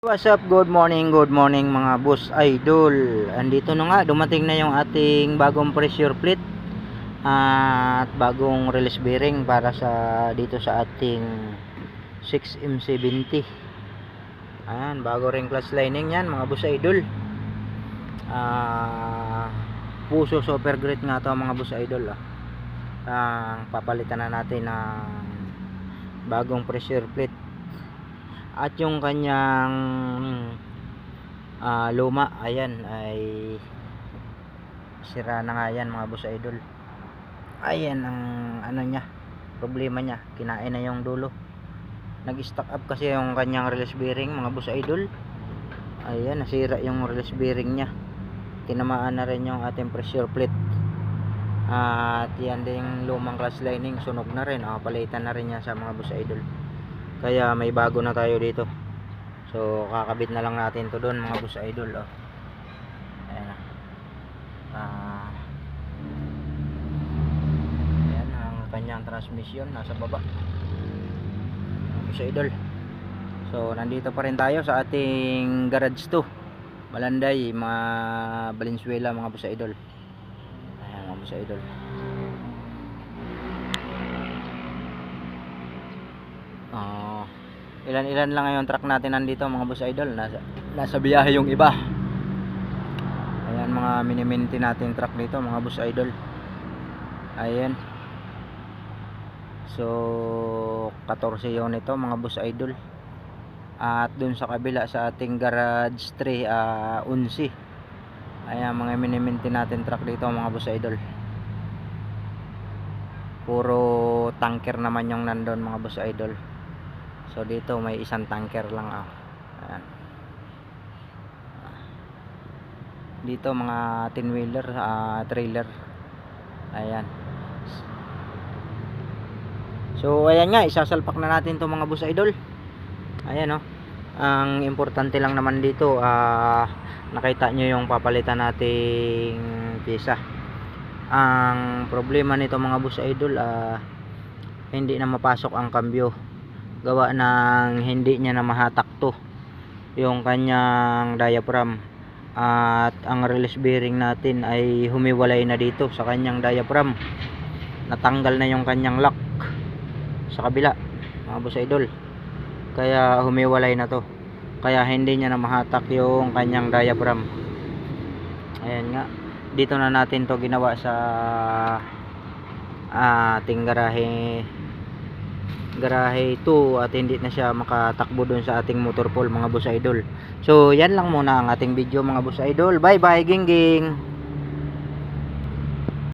What's up? Good morning, good morning mga boss idol. Andito na nga, dumating na yung ating bagong pressure plate at bagong release bearing para sa dito sa ating 6M70. Ayan, bago ring clutch lining yan mga boss idol. Ah, puso super great nga to mga boss idol. Ah. Ang papalitan na natin ng bagong pressure plate at yung kanyang ah, luma ayan ay sira na nga yan mga boss idol. Ayan ang ano niya problema niya kinain na yung dulo. Nag stock up kasi yung kanyang release bearing mga boss idol. Ayan nasira yung release bearing niya. Tinamaan na rin yung ating pressure plate. At yan din yung lumang clutch lining sunog na rin. Ah, palitan na rin yan sa mga boss idol kaya may bago na tayo dito. So kakabit na lang natin to doon mga boss idol oh. ayan na ah. Ayan ang kanyang transmission nasa baba. Mga boss idol. So nandito pa rin tayo sa ating garage 2 Malanday mga Valenzuela mga boss idol. Ayan mga boss idol Ah, ilan-ilan lang ngayon truck natin nandito mga boss idol. Nasa nasa biyahe yung iba. Ayan mga miniminti natin truck dito mga boss idol. Ayan. So 14 yun ito mga boss idol. At dun sa kabila sa ating garage 3 ah 11. Ayan mga miniminti natin truck dito mga boss idol. Puro tanker naman yung nandun mga boss idol. So dito may isang tanker lang ah. Ayan. Dito mga 10 wheeler, ah, trailer. Ayan. So ayan nga, isasalpak na natin 'to mga boss idol. Ayan oh. Ang importante lang naman dito ah nakita nyo yung papalitan nating pyesa. Ang problema nito mga boss idol ah hindi na mapasok ang kambyo gawa ng hindi niya na mahatak to yung kanyang diaphragm. At ang release bearing natin ay humiwalay na dito sa kanyang diaphragm. Natanggal na yung kanyang lock sa kabila mga boss idol. Kaya humiwalay na to. Kaya hindi niya na mahatak yung kanyang diaphragm. Ayan nga. Dito na natin to ginawa sa ating garahe garahe 2 at hindi na siya makatakbo doon sa ating motor pool mga boss idol. So yan lang muna ang ating video mga boss idol. Bye bye ging ging